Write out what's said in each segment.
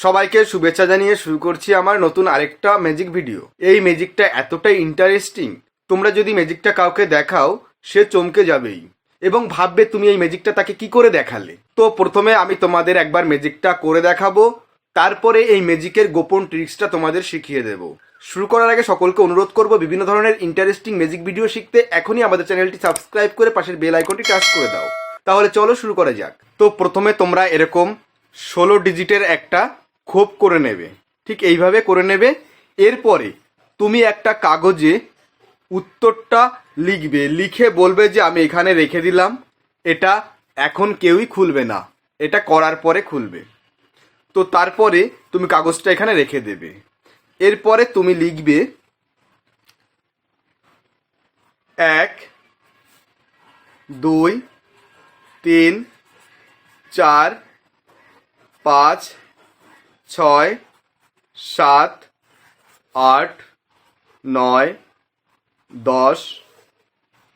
সবাইকে শুভেচ্ছা জানিয়ে শুরু করছি আমার নতুন আরেকটা ম্যাজিক ভিডিও এই ম্যাজিকটা এতটাই ইন্টারেস্টিং তোমরা যদি ম্যাজিকটা কাউকে দেখাও, সে চমকে যাবেই। এবং ভাববে তুমি এই ম্যাজিকটা তাকে কি করে দেখালে। তো প্রথমে আমি তোমাদের একবার ম্যাজিকটা করে দেখাবো, তারপরে এই ম্যাজিকের গোপন ট্রিক্সটা তোমাদের শিখিয়ে দেব। শুরু করার আগে সকলকে অনুরোধ করব, বিভিন্ন ধরনের ইন্টারেস্টিং ম্যাজিক ভিডিও শিখতে এখনই আমাদের চ্যানেলটি সাবস্ক্রাইব করে পাশের বেল আইকনটি টাচ করে দাও। তাহলে চলো শুরু করা যাক। তো প্রথমে তোমরা এরকম ষোলো ডিজিটের একটা খোপ করে নেবে। ঠিক এইভাবে করে নেবে। এরপরে তুমি একটা কাগজে উত্তরটা লিখবে। লিখে বলবে যে, আমি এখানে রেখে দিলাম। এটা এখন কেউই খুলবে না। এটা করার পরে খুলবে। তো তারপরে তুমি কাগজটা এখানে রেখে দেবে। এরপরে তুমি লিখবে, এক, দুই, তিন, চার, পাঁচ ছয়, সাত, আট, নয়, দশ,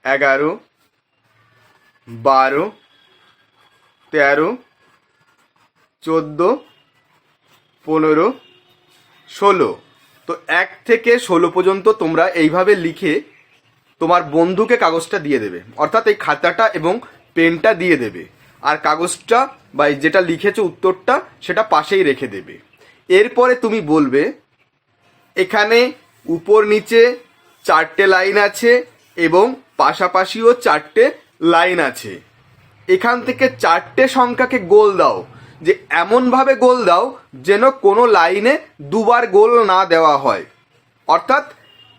এগারো, বারো, তেরো, চোদ্দ, পনেরো, ষোলো। তো এক থেকে ষোলো পর্যন্ত তোমরা এইভাবে লিখে তোমার বন্ধুকে কাগজটা দিয়ে দেবে। অর্থাৎ এই খাতাটা এবং পেনটা দিয়ে দেবে। আর কাগজটা বা যেটা লিখেছো উত্তরটা সেটা পাশেই রেখে দেবে। এরপরে তুমি বলবে, এখানে উপর নিচে চারটে লাইন আছে এবং পাশাপাশিও চারটে লাইন আছে। এখান থেকে চারটে সংখ্যাকে গোল দাও, যে এমনভাবে গোল দাও যেন কোনো লাইনে দুবার গোল না দেওয়া হয়। অর্থাৎ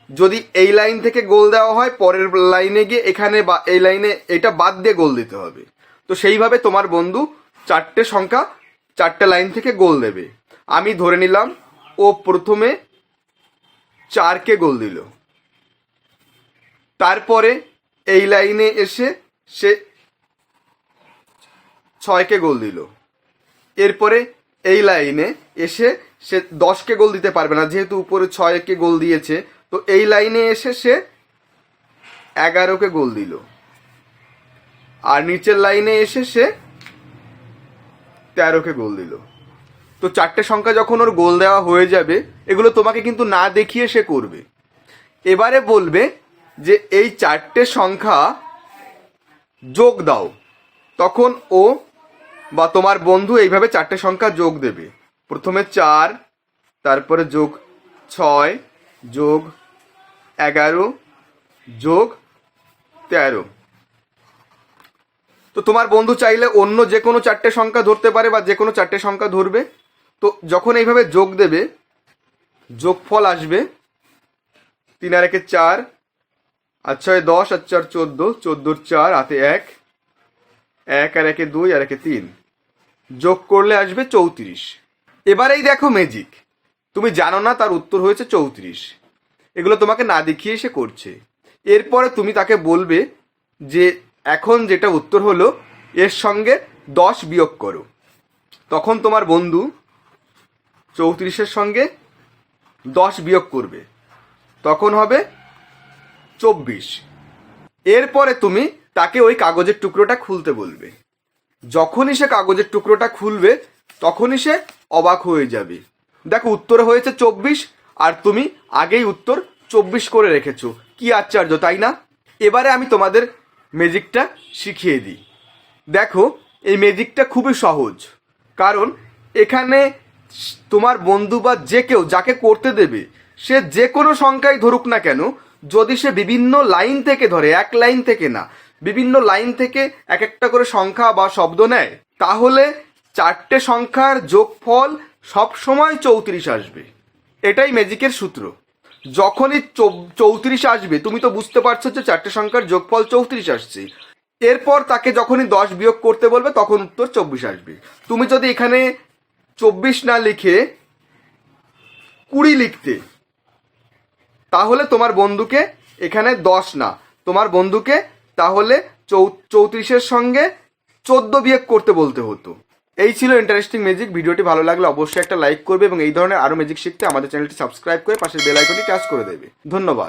যদি এই লাইন থেকে গোল দেওয়া হয়, পরের লাইনে গিয়ে এখানে বা এই লাইনে এটা বাদ দিয়ে গোল দিতে হবে। তো সেইভাবে তোমার বন্ধু চারটে সংখ্যা, চারটে লাইন থেকে গোল দেবে। আমি ধরে নিলাম, ও প্রথমে চারকে গোল দিল। তারপরে এই লাইনে এসে সে ছয়কে গোল দিল। এরপরে এই লাইনে এসে সে দশকে গোল দিতে পারবে না, যেহেতু উপরে ছয়কে গোল দিয়েছে। তো এই লাইনে এসে সে এগারোকে গোল দিল। আর নিচের লাইনে এসে সে তেরোকে গোল দিল। তো চারটে সংখ্যা যখন ওর গোল দেওয়া হয়ে যাবে, এগুলো তোমাকে কিন্তু না দেখিয়ে সে করবে। এবারে বলবে যে এই চারটে সংখ্যা যোগ দাও। তখন ও বা তোমার বন্ধু এইভাবে চারটে সংখ্যা যোগ দেবে। প্রথমে চার, তারপরে যোগ ছয়, যোগ এগারো, যোগ তেরো। তো তোমার বন্ধু চাইলে অন্য যে কোনো চারটে সংখ্যা ধরতে পারে বা যে কোনো চারটে সংখ্যা ধরবে। তো যখন এইভাবে যোগ দেবে, যোগফল আসবে তিন আর একে চার, আর ছয় দশ, আর চার চোদ্দ, চোদ্দোর চার হাতে এক এক আর একে দুই, আর একে তিন। যোগ করলে আসবে চৌত্রিশ। এবারেই দেখো ম্যাজিক তুমি জানো না তার উত্তর হয়েছে চৌত্রিশ। এগুলো তোমাকে না দেখিয়ে সে করছে। এরপরে তুমি তাকে বলবে যে এখন যেটা উত্তর হলো, এর সঙ্গে দশ বিয়োগ করো। তখন তোমার বন্ধু চৌত্রিশের সঙ্গে দশ বিয়োগ করবে। তখন হবে চব্বিশ। এরপরে তুমি তাকে ওই কাগজের টুকরোটা খুলতে বলবে। যখনই সে কাগজের টুকরোটা খুলবে, তখনই সে অবাক হয়ে যাবে। দেখো, উত্তর হয়েছে চব্বিশ, আর তুমি আগেই উত্তর চব্বিশ করে রেখেছো। কি আশ্চর্য, তাই না? এবারে আমি তোমাদের ম্যাজিকটা শিখিয়ে দিই। দেখো, এই ম্যাজিকটা খুবই সহজ। কারণ এখানে তোমার বন্ধু বা যে কেউ যাকে করতে দেবে, সে যে কোনো সংখ্যায় ধরুক না কেন, যদি সে বিভিন্ন লাইন থেকে ধরে, এক লাইন থেকে না, বিভিন্ন লাইন থেকে এক একটা করে সংখ্যা বা শব্দ নেয়, তাহলে চারটে সংখ্যার যোগফল সব সময় চৌত্রিশ আসবে। এটাই ম্যাজিকের সূত্র। যখনই চৌত্রিশ আসবে, তুমি তো বুঝতে পারছ যে চারটে সংখ্যার যোগফল চৌত্রিশ আসছে। এরপর তাকে যখনই দশ বিয়োগ করতে বলবে, তখন উত্তর চব্বিশ আসবে। তুমি যদি এখানে চব্বিশ না লিখে কুড়ি লিখতে, তাহলে তোমার বন্ধুকে এখানে দশ না। তোমার বন্ধুকে তাহলে চৌত্রিশের সঙ্গে চোদ্দ বিয়োগ করতে বলতে হতো। এই ছিল ইন্টারেস্টিং ম্যাজিক ভিডিওটি ভালো লাগলে অবশ্যই একটা লাইক করবে এবং এই ধরনের আরও ম্যাজিক শিখতে আমাদের চ্যানেলটি সাবস্ক্রাইব করে পাশের বেল আইকনটি টাচ করে দেবে। ধন্যবাদ।